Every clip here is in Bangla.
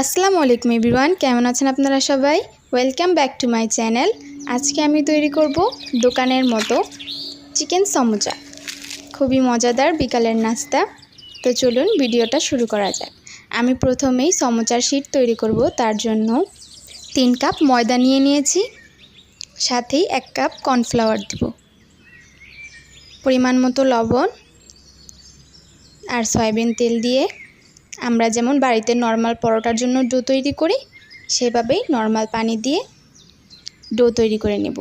আসসালামু আলাইকুম এভরিওয়ান, কেমন আছেন আপনারা সবাই? Welcome back to my channel আজকে আমি তৈরি করব দোকানের মতো চিকেন সমোচা। খুবই মজাদার, বিকালের নাস্তা। তো চলুন ভিডিওটা শুরু করা যাক। আমি প্রথমেই সমোচার শিট তৈরি করব, তার জন্য তিন কাপ ময়দা নিয়ে নিয়েছি, সাথেই এক কাপ কর্নফ্লাওয়ার দেব। পরিমাণ মতো লবণ আর সয়াবিন তেল দিয়ে আমরা যেমন বাড়িতে নর্মাল পরোটার জন্য ডো তৈরি করি, সেভাবেই নর্মাল পানি দিয়ে ডো তৈরি করে নেব।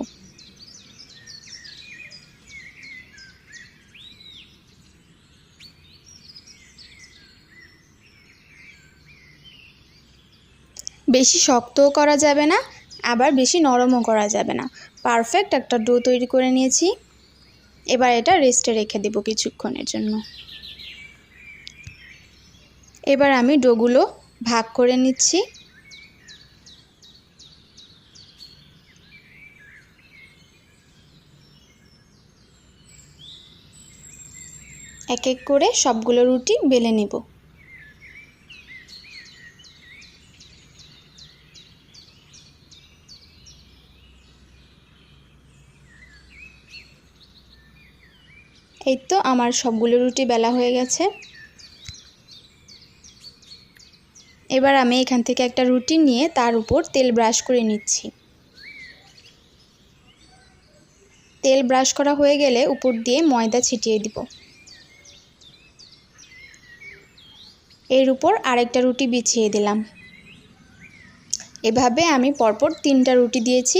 বেশি শক্তও করা যাবে না, আবার বেশি নরমও করা যাবে না। পারফেক্ট একটা ডো তৈরি করে নিয়েছি। এবার এটা রেস্টে রেখে দেব কিছুক্ষণের জন্য। এবার আমি ডোগুলো ভাগ করে নিচ্ছি। এক এক করে সবগুলো রুটি বেলে নেব। এই তো আমার সবগুলো রুটি বেলা হয়ে গেছে। এবার আমি এখান থেকে একটা রুটি নিয়ে তার উপর তেল ব্রাশ করে নিচ্ছি। তেল ব্রাশ করা হয়ে গেলে উপর দিয়ে ময়দা ছিটিয়ে দিব। এর উপর আরেকটা রুটি বিছিয়ে দিলাম। এভাবে আমি পরপর তিনটা রুটি দিয়েছি।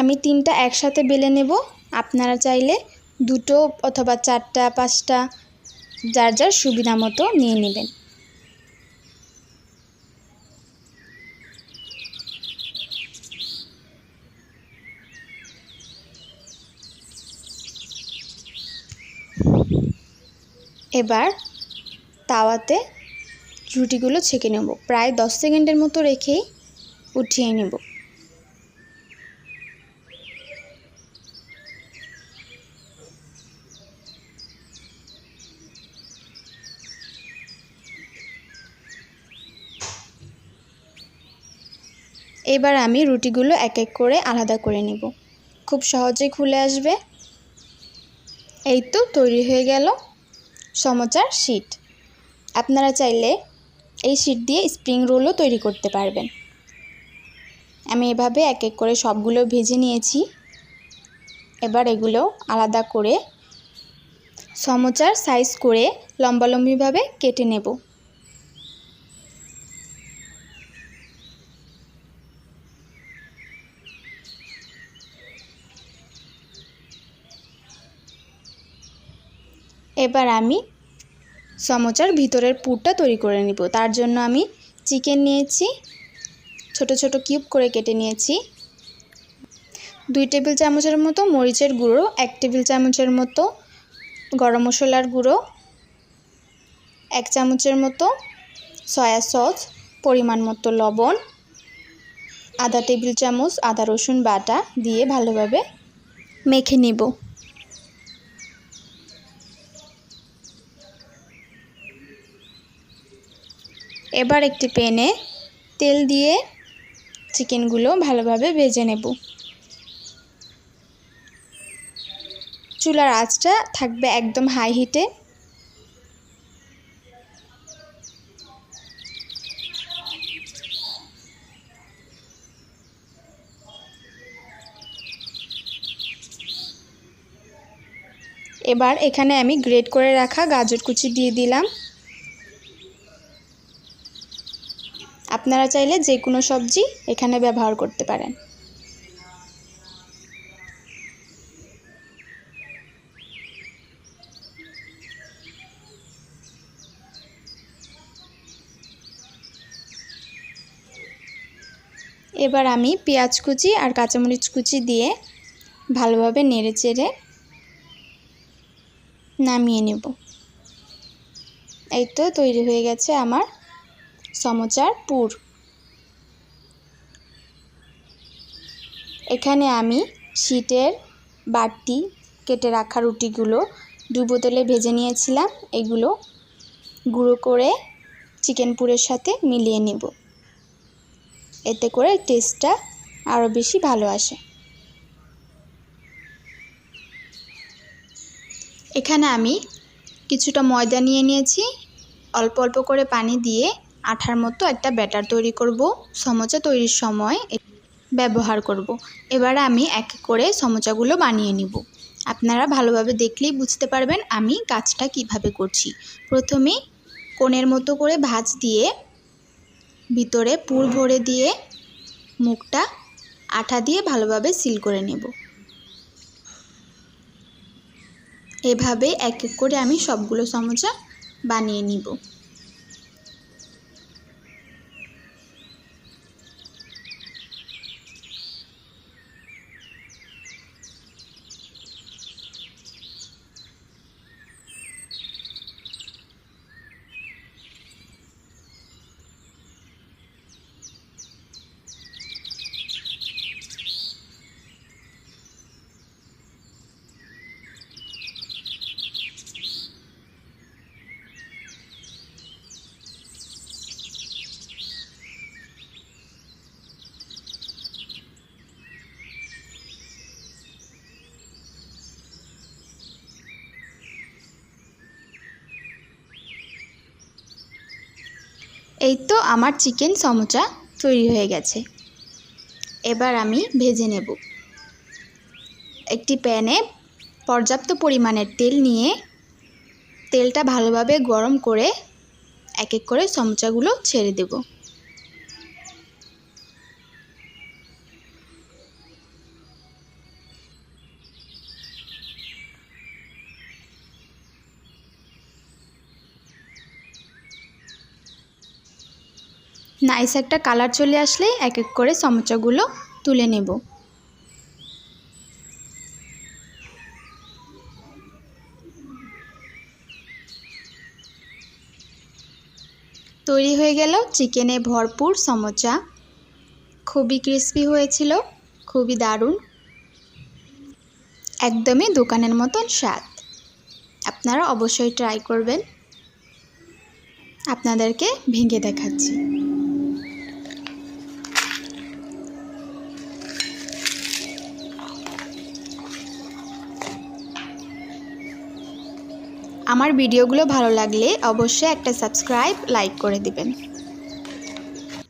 আমি তিনটা একসাথে বেলে নেব। আপনারা চাইলে দুটো অথবা চারটা, পাঁচটা, যার যার সুবিধা মতো নিয়ে নেবেন। এবার তাওয়াতে রুটিগুলো ছেঁকে নেব। প্রায় দশ সেকেন্ডের মতো রেখেই উঠিয়ে নেব। এবার আমি রুটিগুলো এক এক করে আলাদা করে নেব। খুব সহজেই খুলে আসবে। এই তো তৈরি হয়ে গেল সমচার শিট। আপনারা চাইলে এই শিট দিয়ে স্প্রিং রোলও তৈরি করতে পারবেন। আমি এভাবে এক এক করে সবগুলো ভেজে নিয়েছি। এবার এগুলো আলাদা করে সমচার সাইজ করে লম্বালম্বিভাবে কেটে নেব। এবার আমি সমোচার ভিতরের পুরটা তৈরি করে নিব। তার জন্য আমি চিকেন নিয়েছি, ছোট ছোট কিউব করে কেটে নিয়েছি। দুই টেবিল চামচের মতো মরিচের গুঁড়ো, এক টেবিল চামচের মতো গরম মশলার গুঁড়ো, এক চামচের মতো সয়া সস, পরিমাণ মতো লবণ, আধা টেবিল চামচ আদা রসুন বাটা দিয়ে ভালোভাবে মেখে নেব। এবার একটি প্যানে তেল দিয়ে চিকেনগুলো ভালোভাবে ভেজে নেব। চুলার আঁচটা থাকবে একদম হাই হিটে এবার এখানে আমি গ্রেট করে রাখা গাজর কুচি দিয়ে দিলাম। আপনারা চাইলে যে কোনো সবজি এখানে ব্যবহার করতে পারেন। এবার আমি পেঁয়াজ কুচি আর কাঁচামরিচ কুচি দিয়ে ভালোভাবে নেড়ে চেড়ে নামিয়ে নেব। এই তো তৈরি হয়ে গেছে আমার সমোচার পুর। এখানে আমি শীটের বাটি কেটে রাখা রুটিগুলো দু বোতলে ভেজে নিয়েছিলাম। এগুলো গুঁড়ো করে চিকেন পুরের সাথে মিলিয়ে নেব। এতে করে টেস্টটা আরও বেশি ভালো আসে। এখানে আমি কিছুটা ময়দা নিয়ে নিয়েছি। অল্প অল্প করে পানি দিয়ে আঠার মতো একটা ব্যাটার তৈরি করব, সমোচা তৈরির সময় ব্যবহার করব। এবার আমি এক করে সমোচাগুলো বানিয়ে নিব। আপনারা ভালোভাবে দেখলেই বুঝতে পারবেন আমি কাজটা কীভাবে করছি। প্রথমে কোণের মতো করে ভাঁজ দিয়ে ভিতরে পুর ভরে দিয়ে মুখটা আঠা দিয়ে ভালোভাবে সিল করে নেব। এভাবে এক এক করে আমি সবগুলো সমোচা বানিয়ে নিব। এই তো আমার চিকেন সমোচা তৈরি হয়ে গেছে। এবার আমি ভেজে নেব। একটি প্যানে পর্যাপ্ত পরিমাণের তেল নিয়ে তেলটা ভালোভাবে গরম করে এক এক করে সমোচাগুলো ছেড়ে দেব। নাইস একটা কালার চলে আসলে এক এক করে সমোচাগুলো তুলে নেব। তৈরি হয়ে গেল চিকেনে ভরপুর সমোচা। খুবই ক্রিস্পি হয়েছিল, খুবই দারুণ। একদমই দোকানের মতন স্বাদ। আপনারা অবশ্যই ট্রাই করবেন। আপনাদেরকে ভেঙে দেখাচ্ছি। আমার ভিডিওগুলো ভালো লাগলে অবশ্যই একটা সাবস্ক্রাইব লাইক করে দিবেন।